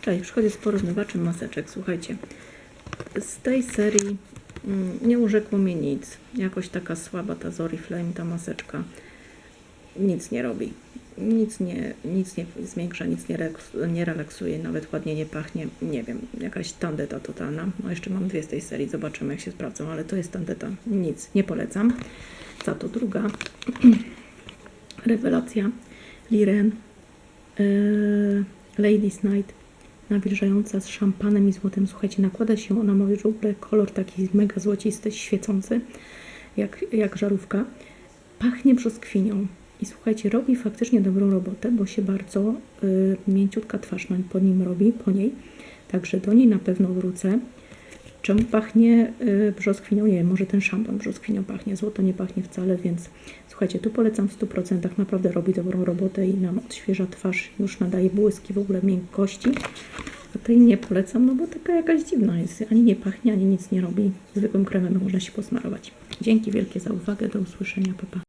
Cześć, przychodzę z porównywaczem maseczek. Słuchajcie, z tej serii mm, nie urzekło mnie nic. Jakoś taka słaba ta Zoriflame, ta maseczka. Nic nie robi. Nic nie, nic nie zwiększa, nic nie, nie relaksuje, nawet ładnie nie pachnie. Nie wiem, jakaś tandeta totalna. No jeszcze mam dwie z tej serii, zobaczymy jak się sprawdzą, ale to jest tandeta. Nic, nie polecam. Za to druga rewelacja. Liren Yy, Ladies Night nawilżająca z szampanem i złotem. Słuchajcie, nakłada się ona w ogóle kolor taki mega złocisty, świecący, jak, jak żarówka. Pachnie brzoskwinią. I słuchajcie, robi faktycznie dobrą robotę, bo się bardzo y, mięciutka twarz po nim robi, po niej. Także do niej na pewno wrócę. Czemu pachnie y, brzoskwinią? Nie może ten szampan brzoskwinią pachnie, złoto nie pachnie wcale, więc słuchajcie, tu polecam w 100%, naprawdę robi dobrą robotę i nam odświeża twarz, już nadaje błyski w ogóle miękkości. Tej nie polecam, no bo taka jakaś dziwna jest, ani nie pachnie, ani nic nie robi. Zwykłym kremem można się posmarować. Dzięki wielkie za uwagę, do usłyszenia, papa. Pa.